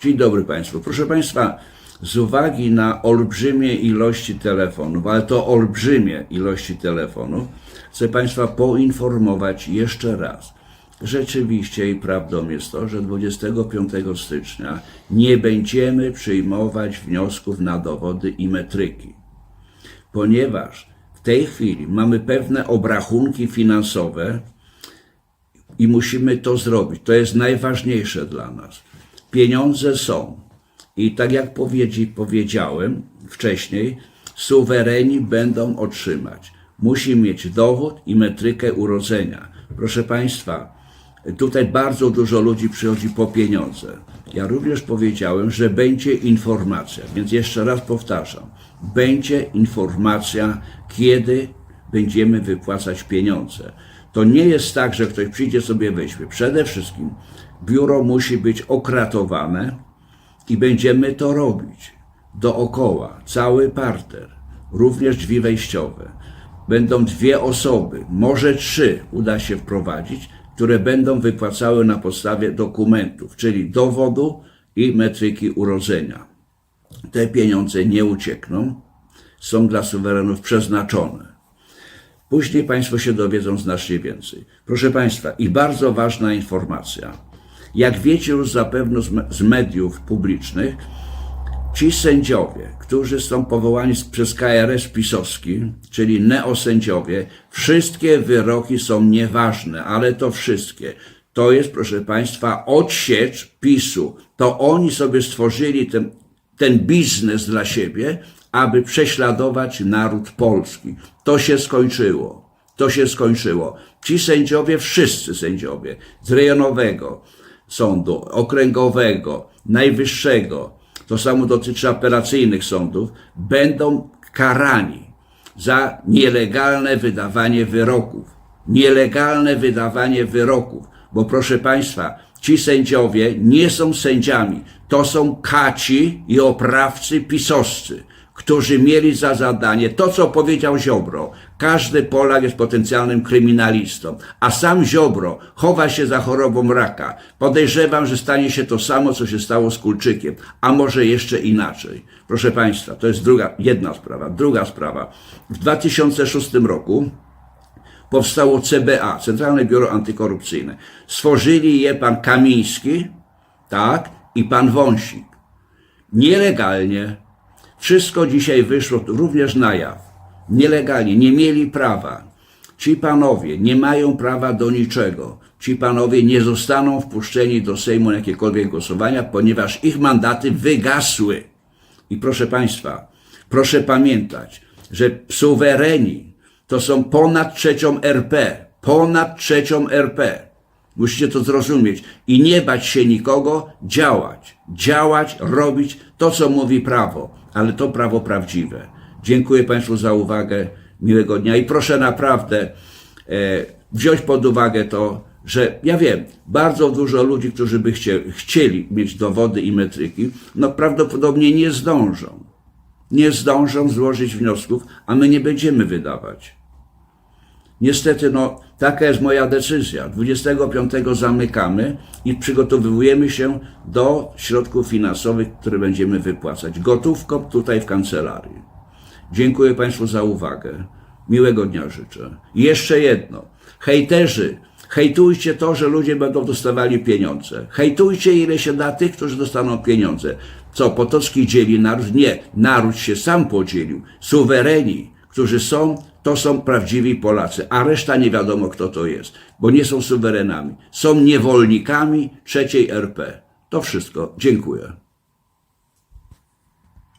Dzień dobry Państwu. Proszę Państwa, z uwagi na olbrzymie ilości telefonów, ale to olbrzymie ilości telefonów, chcę Państwa poinformować jeszcze raz. Rzeczywiście i prawdą jest to, że 25 stycznia nie będziemy przyjmować wniosków na dowody i metryki, ponieważ w tej chwili mamy pewne obrachunki finansowe, i musimy to zrobić. To jest najważniejsze dla nas. Pieniądze są. I tak jak powiedzi, powiedziałem wcześniej, suwereni będą otrzymać. Musi mieć dowód i metrykę urodzenia. Proszę Państwa, tutaj bardzo dużo ludzi przychodzi po pieniądze. Ja również powiedziałem, że będzie informacja, więc jeszcze raz powtarzam. Będzie informacja, kiedy będziemy wypłacać pieniądze. To nie jest tak, że ktoś przyjdzie sobie weźmie. Przede wszystkim biuro musi być okratowane i będziemy to robić dookoła, cały parter, również drzwi wejściowe. Będą dwie osoby, może trzy uda się wprowadzić, które będą wypłacały na podstawie dokumentów, czyli dowodu i metryki urodzenia. Te pieniądze nie uciekną, są dla suwerenów przeznaczone. Później Państwo się dowiedzą znacznie więcej. Proszę Państwa, i bardzo ważna informacja. Jak wiecie już zapewne z me- z mediów publicznych, ci sędziowie, którzy są powołani przez KRS pisowski, czyli neosędziowie, wszystkie wyroki są nieważne, ale to wszystkie. To jest, proszę Państwa, odsiecz PiSu. To oni sobie stworzyli ten, ten biznes dla siebie, aby prześladować naród polski. To się skończyło. To się skończyło. Ci sędziowie, wszyscy sędziowie z rejonowego sądu, okręgowego, najwyższego, to samo dotyczy apelacyjnych sądów, będą karani za nielegalne wydawanie wyroków. Nielegalne wydawanie wyroków. Bo proszę Państwa, ci sędziowie nie są sędziami. To są kaci i oprawcy pisowscy, którzy mieli za zadanie to, co powiedział Ziobro. Każdy Polak jest potencjalnym kryminalistą, a sam Ziobro chowa się za chorobą raka. Podejrzewam, że stanie się to samo, co się stało z Kulczykiem, a może jeszcze inaczej. Proszę Państwa, to jest druga, jedna sprawa. Druga sprawa. W 2006 roku powstało CBA, Centralne Biuro Antykorupcyjne. Stworzyli je pan Kamiński, tak, i pan Wąsik. Nielegalnie. Wszystko dzisiaj wyszło również na jaw. Nielegalnie, nie mieli prawa. Ci panowie nie mają prawa do niczego. Ci panowie nie zostaną wpuszczeni do Sejmu na jakiekolwiek głosowania, ponieważ ich mandaty wygasły. I proszę Państwa, proszę pamiętać, że suwereni to są ponad trzecią RP. Ponad trzecią RP. Musicie to zrozumieć i nie bać się nikogo, działać. Działać, robić to, co mówi prawo, ale to prawo prawdziwe. Dziękuję Państwu za uwagę. Miłego dnia i proszę naprawdę e, wziąć pod uwagę to, że ja wiem, bardzo dużo ludzi, którzy by chcie, chcieli mieć dowody i metryki, no prawdopodobnie nie zdążą. Nie zdążą złożyć wniosków, a my nie będziemy wydawać. Niestety, no, taka jest moja decyzja. 25 zamykamy i przygotowujemy się do środków finansowych, które będziemy wypłacać. Gotówką tutaj w kancelarii. Dziękuję Państwu za uwagę. Miłego dnia życzę. I jeszcze jedno. Hejterzy, hejtujcie to, że ludzie będą dostawali pieniądze. Hejtujcie, ile się da tych, którzy dostaną pieniądze. Co, Potocki dzieli naród? Nie. Naród się sam podzielił. Suwereni, którzy są, to są prawdziwi Polacy, a reszta nie wiadomo, kto to jest, bo nie są suwerenami. Są niewolnikami trzeciej RP. To wszystko. Dziękuję.